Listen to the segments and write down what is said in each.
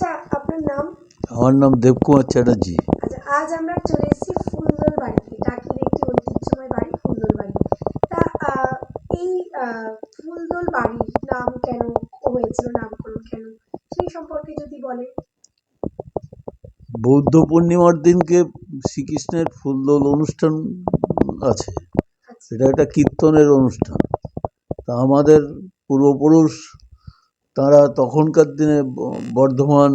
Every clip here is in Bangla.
আচ্ছা আপনার নাম? আমার নাম দেবকুমার চ্যাটার্জি। আচ্ছা আজ আমরা চলে এসেছি ফুলদোল বাড়িতে টাকির একটি ঐতিহ্যময় বাড়ি ফুলদোল বাড়ি। তা এই ফুলদোল বাড়ির নাম কেন হয়েছিল নামকরণ কেন? সেই সম্পর্কে যদি বলেন। বৌদ্ধ পূর্ণিমার দিনকে শ্রীকৃষ্ণের ফুলদোল অনুষ্ঠান আছে। আচ্ছা। এটা একটা কীর্তনের অনুষ্ঠান। তা আমাদের পূর্বপুরুষ তারা তখনকার দিনে বর্ধমান,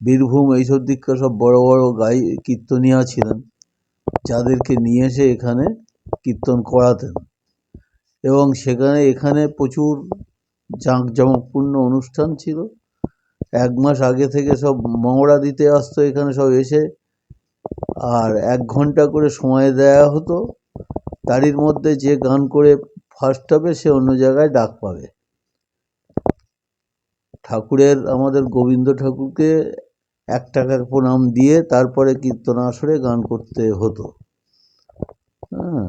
বীরভূম এইসব দিককার সব বড় বড় গাই, কীর্তনিয়া ছিলেন। যাদেরকে নিয়ে এসে এখানে কীর্তন করাতেন। এবং সেখানে এখানে প্রচুর জাঁকজমকপূর্ণ অনুষ্ঠান ছিল। এক মাস আগে থেকে সব মহড়া দিতে আসতো এখানে সব এসে। আর এক ঘণ্টা করে সময় দেয়া হতো। তারই মধ্যে যে গান করে ফার্স্ট হবে সে অন্য জায়গায় ডাক পাবে। ঠাকুরের আমাদের গোবিন্দ ঠাকুরকে এক টাকা প্রণাম দিয়ে তারপরে কীর্তন আসরে গান করতে হতো। হ্যাঁ।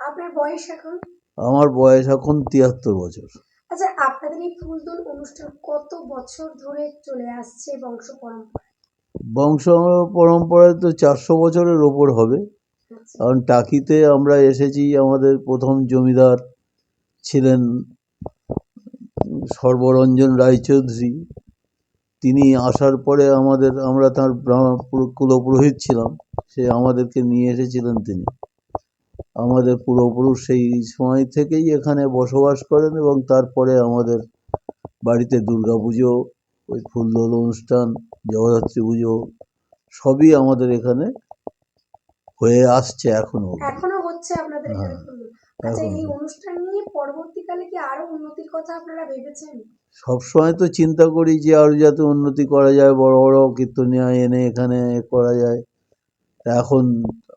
আপনার বয়স এখন? আমার বয়স এখন তিয়াত্তর বছর। আচ্ছা আপনাদের এই ফুলদোল অনুষ্ঠান কত বছর ধরে চলে আসছে বংশ পরম্পরা বংশ পরম্পরায় তো চারশো বছরের ওপর হবে। আচ্ছা, কারণ টাকিতে আমরা এসেছি আমাদের প্রথম জমিদার ছিলেন সর্বরঞ্জন রায়চৌধুরী তিনি আসার পরে আমাদের আমরা তাঁর কুলপুরোহিত ছিলাম সে আমাদেরকে নিয়ে এসেছিলেন তিনি। আমাদের পূর্বপুরুষ সেই সময় থেকেই এখানে বসবাস করেন এবং তারপরে আমাদের বাড়িতে দুর্গা পুজো ওই ফুলদোল অনুষ্ঠান জগদ্ধাত্রী পুজো সবই আমাদের এখানে হয়ে আসছে এখনও এখনও হচ্ছে আপনাদের হ্যাঁ, আচ্ছা এই অনুষ্ঠান নিয়ে পরবর্তীকালে কি আরও উন্নতির কথা আপনারা ভেবেছেন? সবসময় তো চিন্তা করি যে আরও যাতে উন্নতি করা যায় বড় বড় কীর্তনিয়া এনে এখানে করা যায়। এখন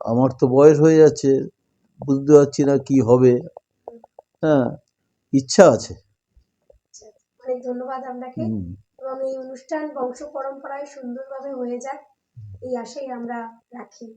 আমার তো বয়স হয়ে যাচ্ছে বুঝতে পারছি না কি হবে। হ্যাঁ ইচ্ছা আছে। আচ্ছা, অনেক ধন্যবাদ আপনাকে। এবং এই অনুষ্ঠান বংশ পরম্পরায় সুন্দরভাবে হয়ে যাক এই আশাই আমরা রাখি।